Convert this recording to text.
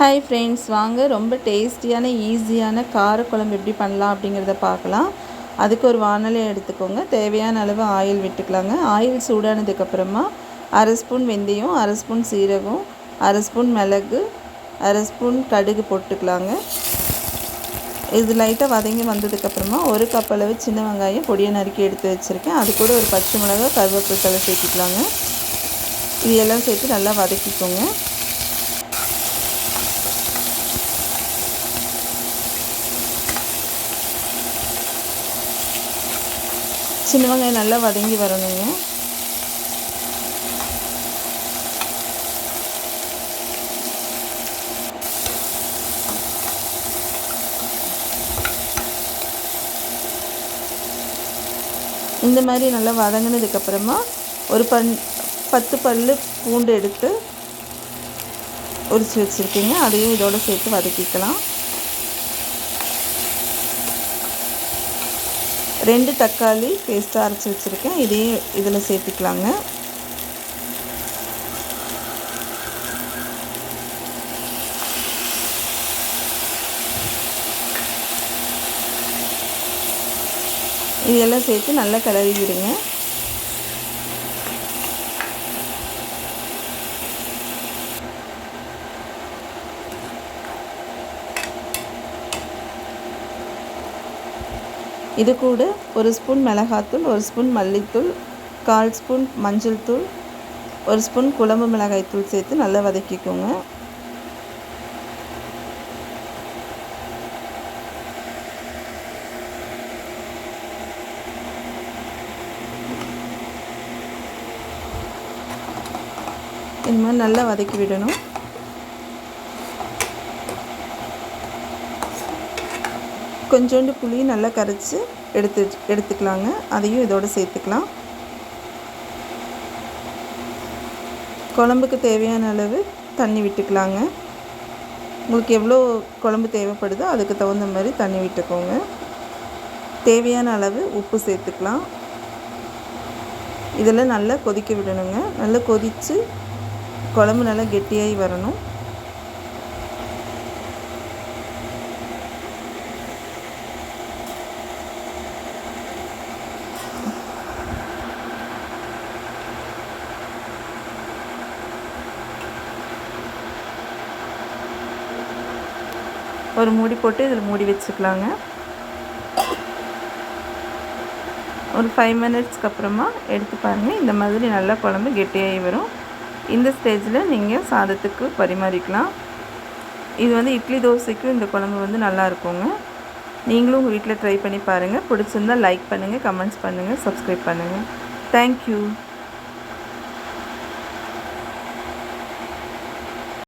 Hi friends வாங்க. ரொம்ப டேஸ்டியான ஈஸியான காரக்குழம்பு எப்படி பண்ணலாம் அப்படிங்கிறத பார்க்கலாம். அதுக்கு ஒரு வானலை எடுத்துக்கோங்க. தேவையான அளவு ஆயில் விட்டுக்கலாங்க. ஆயில் சூடானதுக்கப்புறமா அரை ஸ்பூன் வெந்தயம் அரை ஸ்பூன் சீரகம் அரை ஸ்பூன் மிளகு அரை ஸ்பூன் கடுகு போட்டுக்கலாங்க. இது லைட்டாக வதங்கி வந்ததுக்கப்புறமா ஒரு கப் அளவு சின்ன வெங்காயம் பொடியை நறுக்கி எடுத்து வச்சுருக்கேன். அது கூட ஒரு பச்சை மிளகா கருவேப்பிலை சேர்த்துக்கலாங்க. இது எல்லாம் சேர்த்து நல்லா வதக்கிக்கோங்க. சின்ன வெங்காயம் நல்லா வதங்கி வரணுங்க. இந்த மாதிரி நல்லா வதங்கினதுக்கப்புறமா ஒரு பன் பத்து பல் பூண்டு எடுத்து உரித்து வச்சுருக்கீங்க. அதையும் இதோடு சேர்த்து வதக்கிக்கலாம். ரெண்டு தக்காளி பேஸ்ட்டாக அரைச்சி வச்சுருக்கேன். இதையும் இதில் சேர்த்துக்கலாங்க. இதெல்லாம் சேர்த்து நல்லா கிளறி விடுங்க இது கூட ஒரு ஸ்பூன் மிளகாத்தூள் ஒரு ஸ்பூன் மல்லித்தூள் கால் ஸ்பூன் மஞ்சள் தூள் ஒரு ஸ்பூன் குழம்பு மிளகாய் தூள் சேர்த்து நல்லா வதக்கிக்கோங்க. இந்த மாதிரி நல்லா வதக்கி விடணும். கொஞ்சோண்டு புளி நல்லா கரைச்சி எடுத்து எடுத்துக்கலாங்க. அதையும் இதோடு சேர்த்துக்கலாம். குழம்புக்கு தேவையான அளவு தண்ணி விட்டுக்கலாங்க. உங்களுக்கு எவ்வளோ குழம்பு தேவைப்படுதோ அதுக்கு தகுந்த மாதிரி தண்ணி விட்டுக்கோங்க. தேவையான அளவு உப்பு சேர்த்துக்கலாம். இதெல்லாம் நல்லா கொதிக்க விடணுங்க. நல்லா கொதித்து குழம்பு நல்லா கெட்டியாகி வரணும். ஒரு மூடி போட்டு இதில் மூடி வச்சுக்கலாங்க. ஒரு ஃபைவ் மினிட்ஸ்க்கு அப்புறமா எடுத்து பாருங்கள் இந்த மாதிரி நல்லா குழம்பு கெட்டியாகி வரும். இந்த ஸ்டேஜில் நீங்கள் சாதத்துக்கு பரிமாறிக்கலாம். இது வந்து இட்லி தோசைக்கும் இந்த குழம்பு வந்து நல்லா இருக்குங்க. நீங்களும் உங்கள் வீட்டில் ட்ரை பண்ணி பாருங்கள் பிடிச்சிருந்தால் லைக் பண்ணுங்கள் கமெண்ட்ஸ் பண்ணுங்கள் சப்ஸ்கிரைப் பண்ணுங்கள் தேங்க்யூ